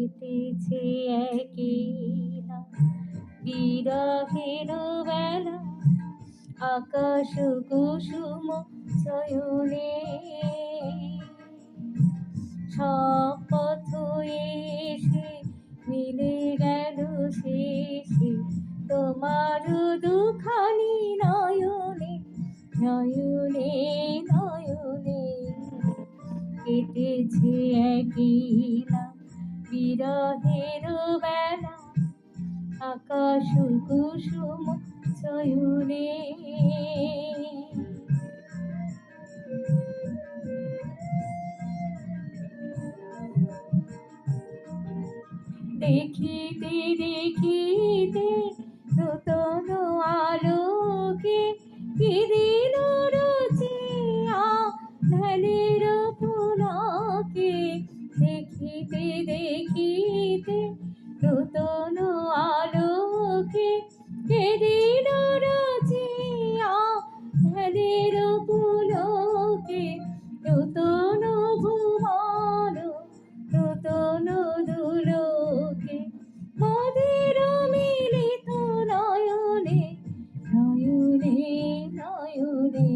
কেটেছে একলা বিরহের বেলা, আকাশ কুসুম চয়নে। সব পথ এসে মিলে গেল শেষে। তোমার দুখানি নয়নে নয়নে নয়নে। কেটেছে একলা বিরহের বেলা আকাশ কুসুম চয়নে দেখিতে দেখিতে নূতন আলোকে কে রচিয়া ধ্যানের পুলকে নূতন ভুবন নূতন দুলোকে। মোদের মিলিত নয়নে নয়নে নয়নে।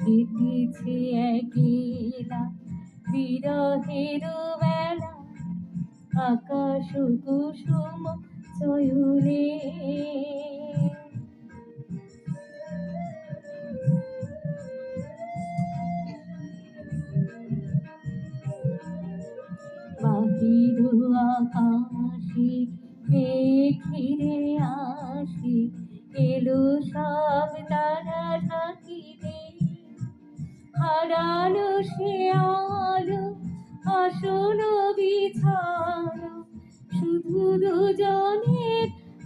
কেটেছে একলা বিরহের বেলা আকাশ কুসুম চয়নে। বাহির আকাশে মেঘিরে আসি এলো সব তারা ঢাকিতে। হারানো সে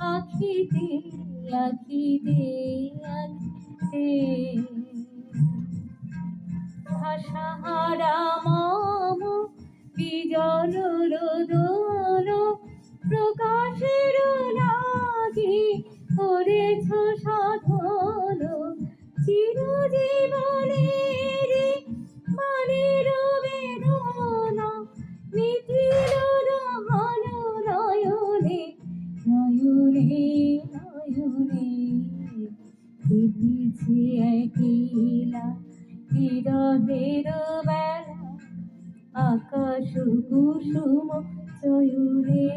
আখিতে আখিতে আখিতে ভাষাহারা মম বিজন রোদন প্রকাশের লাগি করেছ সাধন। চিরজীবনের কেটেছে একলা বিরহের বেলা আকাশ কুসুম চয়ুরে।